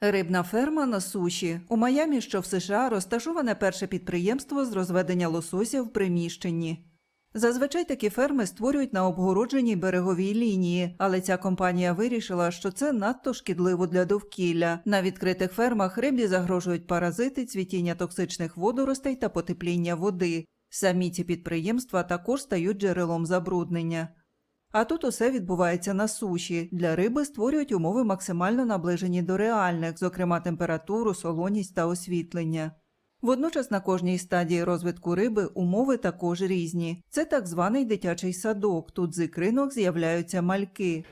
Рибна ферма на суші. У Майамі, що в США, розташоване перше підприємство з розведення лосося в приміщенні. Зазвичай такі ферми створюють на обгородженій береговій лінії, але ця компанія вирішила, що це надто шкідливо для довкілля. На відкритих фермах рибі загрожують паразити, цвітіння токсичних водоростей та потепління води. Самі ці підприємства також стають джерелом забруднення. А тут усе відбувається на суші. Для риби створюють умови максимально наближені до реальних, зокрема температуру, солоність та освітлення. Водночас на кожній стадії розвитку риби умови також різні. Це так званий дитячий садок. Тут з ікринок з'являються мальки.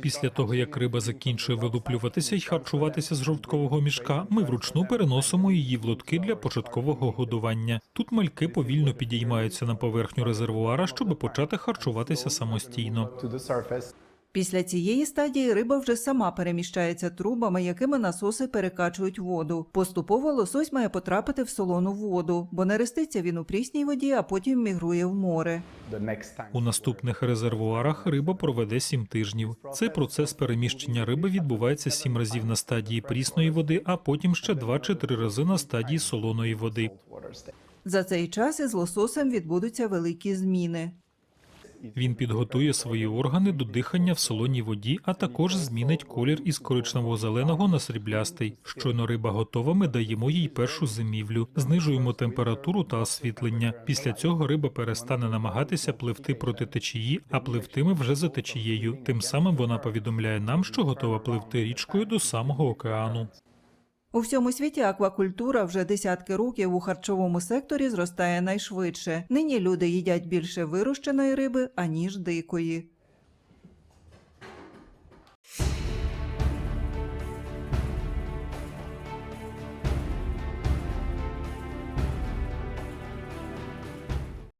Після того, як риба закінчує вилуплюватися і харчуватися з жовткового мішка, ми вручну переносимо її в лотки для початкового годування. Тут мальки повільно підіймаються на поверхню резервуара, щоб почати харчуватися самостійно. Після цієї стадії риба вже сама переміщається трубами, якими насоси перекачують воду. Поступово лосось має потрапити в солону воду, бо не реститься він у прісній воді, а потім мігрує в море. У наступних резервуарах риба проведе сім тижнів. Цей процес переміщення риби відбувається сім разів на стадії прісної води, а потім ще два чи три рази на стадії солоної води. За цей час із лососем відбудуться великі зміни. Він підготує свої органи до дихання в солоній воді, а також змінить колір із коричнево-зеленого на сріблястий. Щойно риба готова, ми даємо їй першу зимівлю, знижуємо температуру та освітлення. Після цього риба перестане намагатися пливти проти течії, а пливтиме вже за течією. Тим самим вона повідомляє нам, що готова пливти річкою до самого океану. У всьому світі аквакультура вже десятки років у харчовому секторі зростає найшвидше. Нині люди їдять більше вирощеної риби, аніж дикої.